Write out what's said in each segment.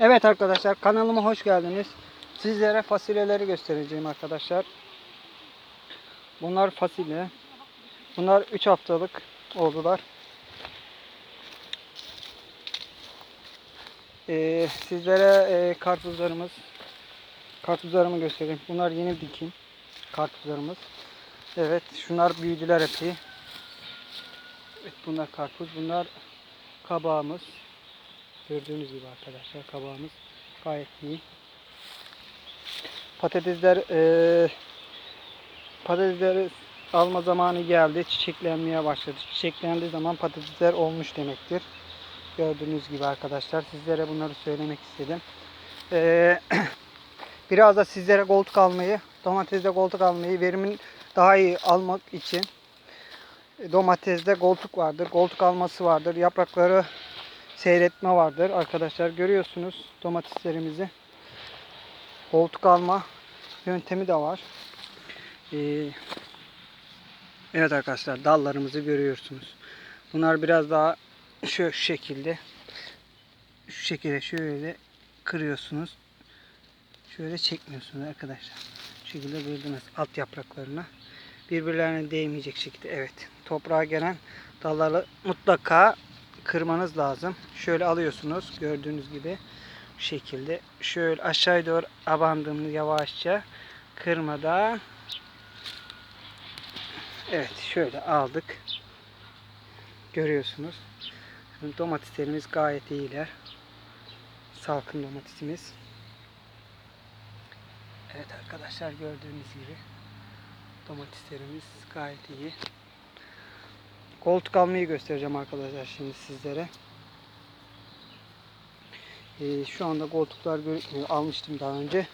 Evet arkadaşlar kanalıma hoş geldiniz. Sizlere fasulyeleri göstereceğim arkadaşlar. Bunlar fasulye. Bunlar 3 haftalık oldular. Ee, sizlere e, karpuzlarımız karpuzlarımı göstereyim. Bunlar yeni dikim karpuzlarımız. Evet şunlar büyüdüler hepsi. Evet bunlar karpuz. Bunlar kabağımız. Gördüğünüz gibi arkadaşlar kabağımız gayet iyi. Patatesler eee patatesleri alma zamanı geldi. Çiçeklenmeye başladı. Çiçeklendiği zaman patatesler olmuş demektir. Gördüğünüz gibi arkadaşlar sizlere bunları söylemek istedim. Eee, biraz da sizlere koltuk almayı, domatesde koltuk almayı, verimin daha iyi almak için domatesde koltuk vardır. Koltuk alması vardır. Yaprakları seyretme vardır. Arkadaşlar görüyorsunuz domateslerimizi. Koltuk alma yöntemi de var. Ee, evet arkadaşlar dallarımızı görüyorsunuz. Bunlar biraz daha şu şekilde şu şekilde şöyle kırıyorsunuz. Şöyle çekmiyorsunuz arkadaşlar. Şu şekilde kırdınız alt yapraklarına. Birbirlerine değmeyecek şekilde. Evet. Toprağa gelen dalları mutlaka kırmanız lazım. Şöyle alıyorsunuz gördüğünüz gibi şekilde. Şöyle aşağıya doğru abandığımız yavaşça kırmadan Evet şöyle aldık. Görüyorsunuz. Domateslerimiz gayet iyiler. Salkım domatesimiz. Evet arkadaşlar gördüğünüz gibi domateslerimiz gayet iyi. Koltuk almayı göstereceğim arkadaşlar şimdi sizlere. Ee, şu anda koltuklar gözükmüyor. Almıştım daha önce.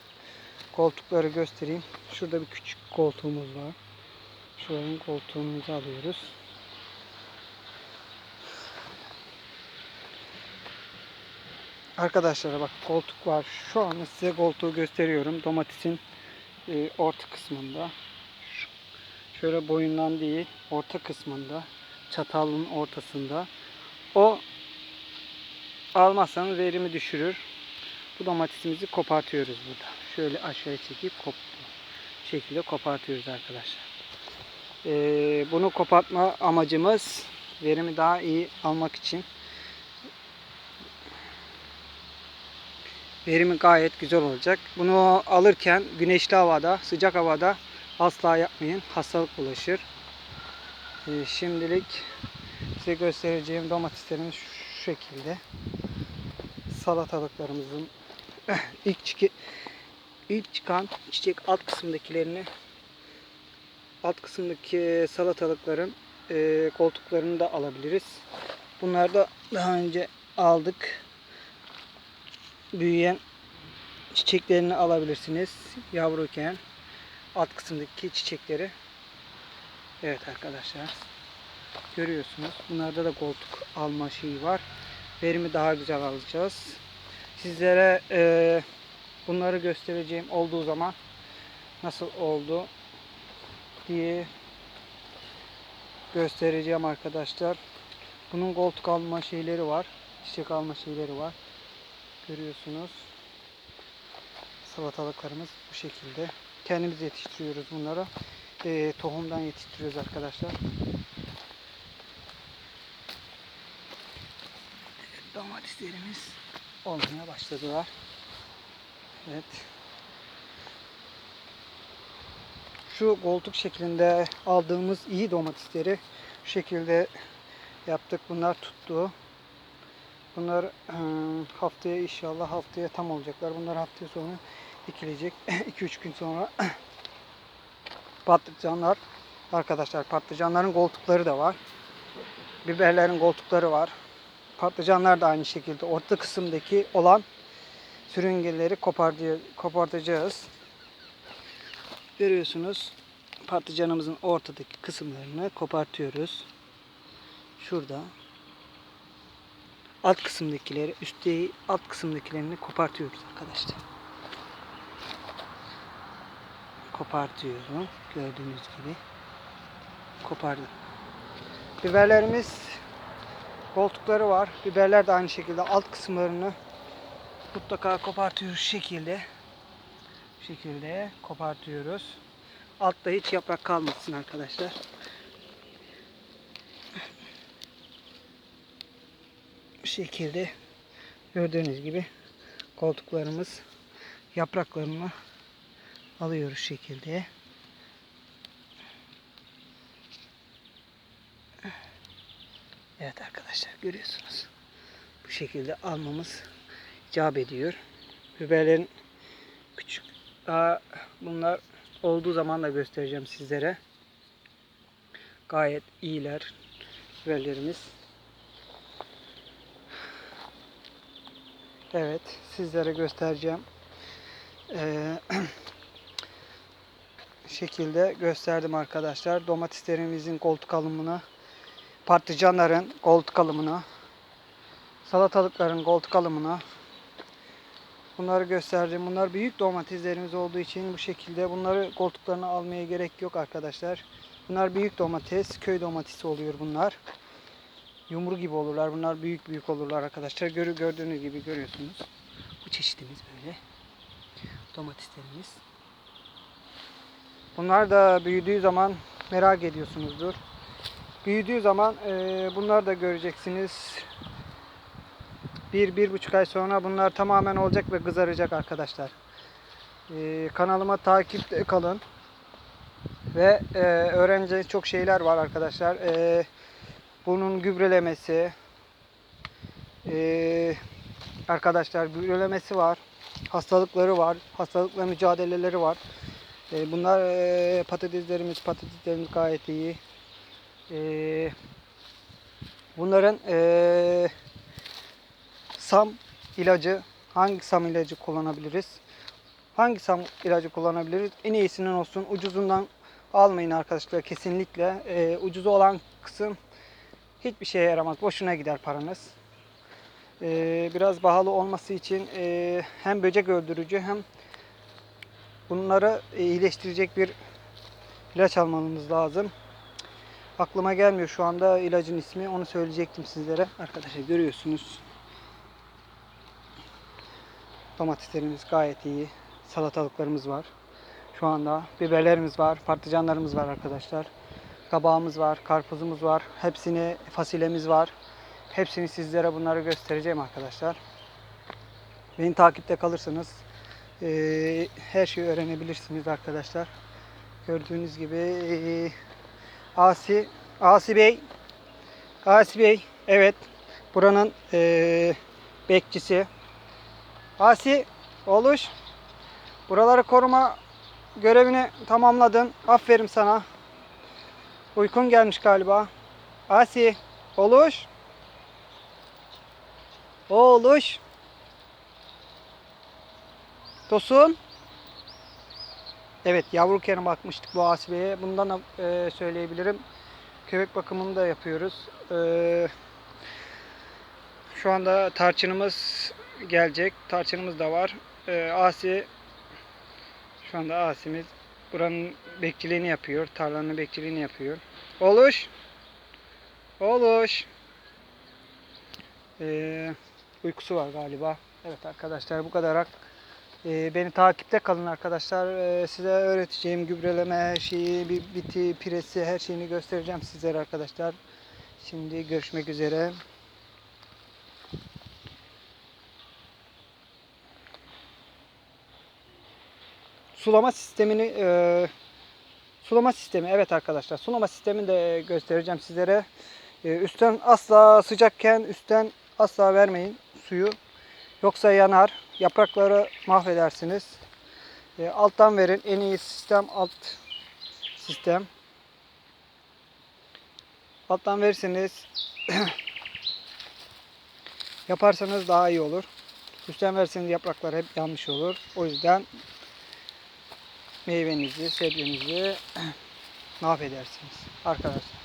Koltukları göstereyim. Şurada bir küçük koltuğumuz var. Şuranın koltuğumuzu alıyoruz. Arkadaşlar bak koltuk var. Şu anda size koltuğu gösteriyorum. Domatesin e, orta kısmında. Şöyle boyundan değil, orta kısmında. Çatalın ortasında. O almazsanız verimi düşürür. Bu domatesimizi kopartıyoruz burada. Şöyle aşağıya çekip kop şekilde kopartıyoruz arkadaşlar. Ee, bunu kopartma amacımız verimi daha iyi almak için. Verimi gayet güzel olacak. Bunu alırken güneşli havada, sıcak havada asla yapmayın. Hastalık bulaşır. Ee, şimdilik size göstereceğim domateslerimiz şu şekilde. Salatalıklarımızın ilk çiki, ilk çıkan çiçek alt kısımdakilerini alt kısımdaki salatalıkların e, koltuklarını da alabiliriz. Bunları da daha önce aldık. Büyüyen çiçeklerini alabilirsiniz. Yavruyken alt kısımdaki çiçekleri. Evet arkadaşlar. Görüyorsunuz. Bunlarda da koltuk alma şeyi var. Verimi daha güzel alacağız. Sizlere e, bunları göstereceğim olduğu zaman nasıl oldu diye göstereceğim arkadaşlar. Bunun koltuk alma şeyleri var. Çiçek alma şeyleri var. Görüyorsunuz. Salatalıklarımız bu şekilde. Kendimiz yetiştiriyoruz bunları. Ee, tohumdan yetiştiriyoruz arkadaşlar. Domateslerimiz olmaya başladılar. Evet. Şu koltuk şeklinde aldığımız iyi domatesleri şu şekilde yaptık. Bunlar tuttu. Bunlar ıı, haftaya inşallah haftaya tam olacaklar. Bunlar haftaya sonra dikilecek. 2-3 gün sonra patlıcanlar arkadaşlar patlıcanların koltukları da var. Biberlerin koltukları var. Patlıcanlar da aynı şekilde orta kısımdaki olan sürüngeleri kopartacağız. Görüyorsunuz patlıcanımızın ortadaki kısımlarını kopartıyoruz. Şurada. Alt kısımdakileri, üstte alt kısımdakilerini kopartıyoruz arkadaşlar. Kopartıyorum. Gördüğünüz gibi. Kopardım. Biberlerimiz koltukları var. Biberler de aynı şekilde alt kısımlarını mutlaka kopartıyoruz şekilde. Şekilde kopartıyoruz. Altta hiç yaprak kalmasın arkadaşlar. Bu şekilde gördüğünüz gibi koltuklarımız yapraklarını alıyoruz şekilde. Evet arkadaşlar görüyorsunuz. Bu şekilde almamız icap ediyor. Biberlerin küçük daha bunlar olduğu zaman da göstereceğim sizlere. Gayet iyiler biberlerimiz. Evet sizlere göstereceğim. Ee, şekilde gösterdim arkadaşlar. Domateslerimizin koltuk alımını, patlıcanların koltuk alımını, salatalıkların koltuk alımını bunları gösterdim. Bunlar büyük domateslerimiz olduğu için bu şekilde bunları koltuklarına almaya gerek yok arkadaşlar. Bunlar büyük domates, köy domatesi oluyor bunlar. Yumru gibi olurlar. Bunlar büyük büyük olurlar arkadaşlar. Görü gördüğünüz gibi görüyorsunuz. Bu çeşitimiz böyle. Domateslerimiz. Bunlar da büyüdüğü zaman merak ediyorsunuzdur. Büyüdüğü zaman e, bunlar da göreceksiniz. Bir, bir buçuk ay sonra bunlar tamamen olacak ve kızaracak arkadaşlar. E, kanalıma takipte kalın. Ve e, öğreneceğiniz çok şeyler var arkadaşlar. E, bunun gübrelemesi, e, arkadaşlar gübrelemesi var. Hastalıkları var. Hastalıkla mücadeleleri var. E, bunlar e, patateslerimiz, patateslerimiz gayet iyi. E, bunların e, SAM ilacı, hangi SAM ilacı kullanabiliriz? Hangi SAM ilacı kullanabiliriz? En iyisinden olsun. Ucuzundan almayın arkadaşlar kesinlikle. E, ucuzu olan kısım hiçbir şeye yaramaz. Boşuna gider paranız. E, biraz pahalı olması için e, hem böcek öldürücü hem bunları iyileştirecek bir ilaç almanız lazım. Aklıma gelmiyor şu anda ilacın ismi. Onu söyleyecektim sizlere. Arkadaşlar görüyorsunuz. Domateslerimiz gayet iyi. Salatalıklarımız var. Şu anda biberlerimiz var. Patlıcanlarımız var arkadaşlar. Kabağımız var. Karpuzumuz var. Hepsini fasulyemiz var. Hepsini sizlere bunları göstereceğim arkadaşlar. Beni takipte kalırsanız eee, her şeyi öğrenebilirsiniz arkadaşlar. Gördüğünüz gibi eee, Asi Asi Bey Asi Bey evet buranın eee, bekçisi. Asi oluş buraları koruma görevini tamamladın. Aferin sana. Uykun gelmiş galiba. Asi oluş Oğluş. Tosun. Evet yavruyken bakmıştık bu asibeye. Bundan da e, söyleyebilirim. Köpek bakımını da yapıyoruz. E, şu anda tarçınımız gelecek. Tarçınımız da var. E, asi şu anda asimiz buranın bekçiliğini yapıyor. Tarlanın bekçiliğini yapıyor. Oluş. Oluş. Ee, uykusu var galiba. Evet arkadaşlar bu kadarak. Ee, beni takipte kalın arkadaşlar. Ee, size öğreteceğim gübreleme her şeyi, bi- biti, piresi her şeyini göstereceğim sizlere arkadaşlar. Şimdi görüşmek üzere. Sulama sistemini e, sulama sistemi evet arkadaşlar sulama sistemini de göstereceğim sizlere. E, üstten asla sıcakken üstten asla vermeyin suyu. Yoksa yanar. Yaprakları mahvedersiniz. E, alttan verin. En iyi sistem alt sistem. Alttan verirseniz yaparsanız daha iyi olur. Üstten verseniz yapraklar hep yanlış olur. O yüzden meyvenizi, sebzenizi mahvedersiniz arkadaşlar.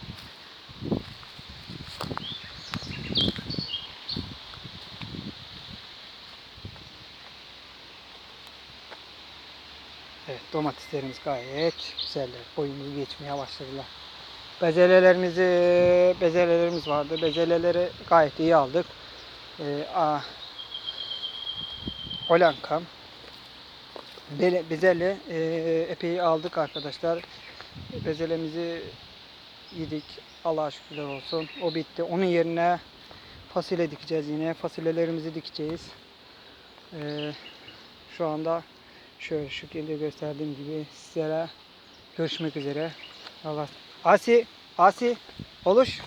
Evet domateslerimiz gayet güzeller. Boyumuzu geçmeye başladılar. Bezelelerimizi, bezelelerimiz vardı. Bezeleleri gayet iyi aldık. Ee, a, Olankam. Bele- Bezeli e, epey aldık arkadaşlar. Bezelemizi yedik. Allah'a şükürler olsun. O bitti. Onun yerine fasulye dikeceğiz yine. Fasulyelerimizi dikeceğiz. E, şu anda şöyle şekilde gösterdiğim gibi sizlere görüşmek üzere. Allah Asi, Asi, oluş.